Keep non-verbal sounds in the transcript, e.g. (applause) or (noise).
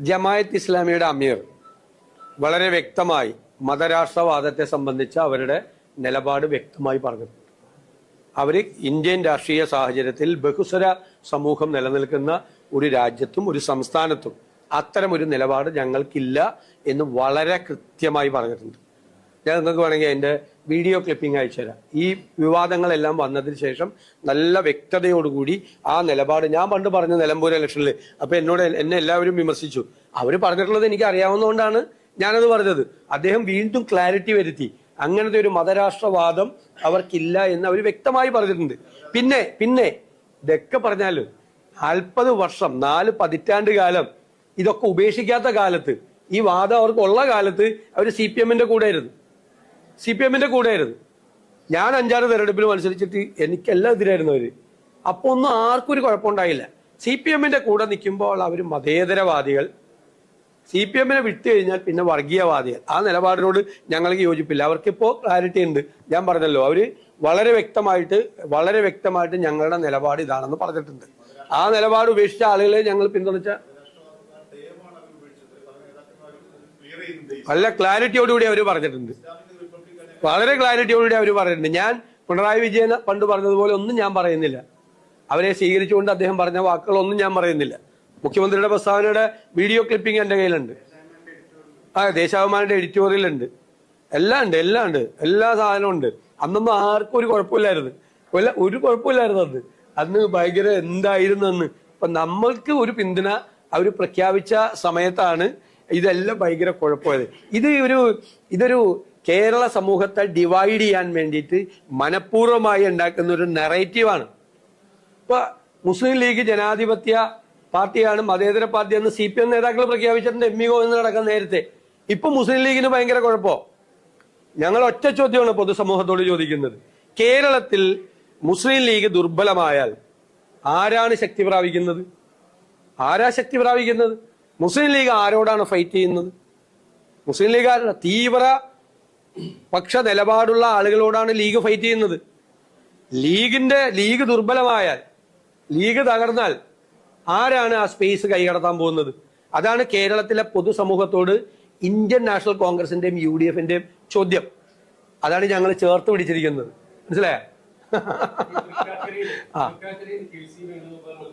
ജമായത്ത് ഇസ്ലാമിയുടെ അമീർ. വളരെ വ്യക്തമായി മതരാഷ്ട്രവാദത്തെ സംബന്ധിച്ച് അവരുടെ നിലപാട് വ്യക്തമായി പറഞ്ഞു. അവർ ഇന്ത്യൻ രാഷ്ട്രീയ സാഹചര്യത്തിൽ ബഹുസ്വര സമൂഹം നിലനിൽക്കുന്ന ഒരു രാജ്യത്തും ഒരു സംസ്ഥാനത്തും അത്തരം ഒരു നിലപാട് ഞങ്ങൾക്കില്ല എന്ന് വളരെ കൃത്യമായി പറഞ്ഞിട്ടുണ്ട്. ഞാൻ നിങ്ങൾക്ക് വേണമെങ്കിൽ അതിന്റെ വീഡിയോ ക്ലിപ്പിംഗ് അയച്ചു തരാം. ഈ വിവാദങ്ങളെല്ലാം വന്നതിന് ശേഷം നല്ല വ്യക്തതയോടുകൂടി ആ നിലപാട് ഞാൻ പണ്ട് പറഞ്ഞ നിലമ്പൂർ ഇലക്ഷനിൽ അപ്പൊ എന്നോട് എന്നെ എല്ലാവരും വിമർശിച്ചു. അവർ പറഞ്ഞിട്ടുള്ളത് എനിക്ക് അറിയാവുന്നതുകൊണ്ടാണ് ഞാനത് പറഞ്ഞത്. അദ്ദേഹം വീണ്ടും ക്ലാരിറ്റി വരുത്തി. അങ്ങനത്തെ ഒരു മതരാഷ്ട്രവാദം അവർക്കില്ല എന്ന് അവർ വ്യക്തമായി പറഞ്ഞിട്ടുണ്ട്. പിന്നെ പിന്നെ ഇതൊക്കെ പറഞ്ഞാൽ നാൽപ്പത് വർഷം നാല് പതിറ്റാണ്ട് കാലം ഇതൊക്കെ ഉപേക്ഷിക്കാത്ത കാലത്ത് ഈ വാദം അവർക്ക് ഉള്ള കാലത്ത് അവർ സി പി എമ്മിന്റെ കൂടെ ആയിരുന്നു സി പി എമ്മിന്റെ കൂടെ ആയിരുന്നു ഞാൻ അഞ്ചാറ് തെരഞ്ഞെടുപ്പിൽ മത്സരിച്ചിട്ട് എനിക്കെല്ലാം എതിരായിരുന്നു അവർ അപ്പൊ ഒന്നും ആർക്കും ഒരു കുഴപ്പമുണ്ടായില്ല സി പി എമ്മിന്റെ കൂടെ നിൽക്കുമ്പോൾ അവർ മതേതരവാദികൾ സി പി എമ്മിനെ വിട്ടു കഴിഞ്ഞാൽ പിന്നെ വർഗീയവാദികൾ ആ നിലപാടിനോട് ഞങ്ങൾക്ക് യോജിപ്പില്ല അവർക്കിപ്പോ ക്ലാരിറ്റി ഉണ്ട് ഞാൻ പറഞ്ഞല്ലോ അവർ വളരെ വ്യക്തമായിട്ട് വളരെ വ്യക്തമായിട്ട് ഞങ്ങളുടെ നിലപാട് ഇതാണെന്ന് പറഞ്ഞിട്ടുണ്ട് ആ നിലപാട് ഉപേക്ഷിച്ച ആളുകളെ ഞങ്ങൾ പിന്തുണച്ച നല്ല ക്ലാരിറ്റിയോടുകൂടി അവർ പറഞ്ഞിട്ടുണ്ട് വളരെ ക്ലാരിറ്റിയോടുകൂടി അവർ പറയുന്നുണ്ട്. ഞാൻ പിണറായി വിജയൻ പണ്ട് പറഞ്ഞതുപോലെ ഒന്നും ഞാൻ പറയുന്നില്ല. അവരെ സ്വീകരിച്ചുകൊണ്ട് അദ്ദേഹം പറഞ്ഞ വാക്കുകളൊന്നും ഞാൻ പറയുന്നില്ല. മുഖ്യമന്ത്രിയുടെ പ്രസ്താവനയുടെ വീഡിയോ ക്ലിപ്പിംഗ് എന്റെ കയ്യിലുണ്ട്. ആ ദേശാഭിമാനിയുടെ എഡിറ്റോറിയൽ ഉണ്ട് എല്ലാം ഉണ്ട് എല്ലാം ഉണ്ട്. എല്ലാ സാധനവും ഉണ്ട്. അന്നൊന്നും ആർക്കും ഒരു കുഴപ്പമില്ലായിരുന്നു. ഒരു ഒരു കുഴപ്പമില്ലായിരുന്നു അന്ന് അന്ന് ഭയങ്കര എന്തായിരുന്നു അന്ന്? അപ്പൊ നമ്മൾക്ക് ഒരു പിന്തുണ അവർ പ്രഖ്യാപിച്ച സമയത്താണ് ഇതെല്ലാം ഭയങ്കര കുഴപ്പമായത്. ഇത് ഒരു ഇതൊരു കേരള സമൂഹത്തെ ഡിവൈഡ് ചെയ്യാൻ വേണ്ടിയിട്ട് മനഃപൂർവമായി ഉണ്ടാക്കുന്ന ഒരു നെറേറ്റീവാണ് ഇപ്പൊ മുസ്ലിം ലീഗ് ജനാധിപത്യ പാർട്ടിയാണ് മതേതര പാർട്ടി എന്ന് സി പി എം നേതാക്കൾ പ്രഖ്യാപിച്ചിട്ടുണ്ട്. എം ഇ എന്ന് നടക്കാൻ നേരത്തെ. ഇപ്പൊ മുസ്ലിം ലീഗിന് ഭയങ്കര കുഴപ്പമോ ഞങ്ങൾ ഒറ്റ ചോദ്യമാണ് പൊതുസമൂഹത്തോട് ചോദിക്കുന്നത്. കേരളത്തിൽ മുസ്ലിം ലീഗ് ദുർബലമായാൽ ആരാണ് ശക്തി പ്രാപിക്കുന്നത്? ആരാ ശക്തി പ്രാപിക്കുന്നത്? മുസ്ലിം ലീഗ് ആരോടാണ് ഫൈറ്റ് ചെയ്യുന്നത്? മുസ്ലിം ലീഗ് തീവ്ര പക്ഷ നിലപാടുള്ള ആളുകളോടാണ് ലീഗ് ഫൈറ്റ് ചെയ്യുന്നത്. ലീഗിന്റെ ലീഗ് ദുർബലമായാൽ ലീഗ് തകർന്നാൽ ആരാണ് ആ സ്പേസ് കൈകടത്താൻ പോകുന്നത്? അതാണ് കേരളത്തിലെ പൊതുസമൂഹത്തോട് ഇന്ത്യൻ നാഷണൽ കോൺഗ്രസിന്റെയും യു ഡി എഫിന്റെയും ചോദ്യം. അതാണ് ഞങ്ങൾ ചേർത്ത് പിടിച്ചിരിക്കുന്നത്. മനസ്സിലായ? (laughs) ആ.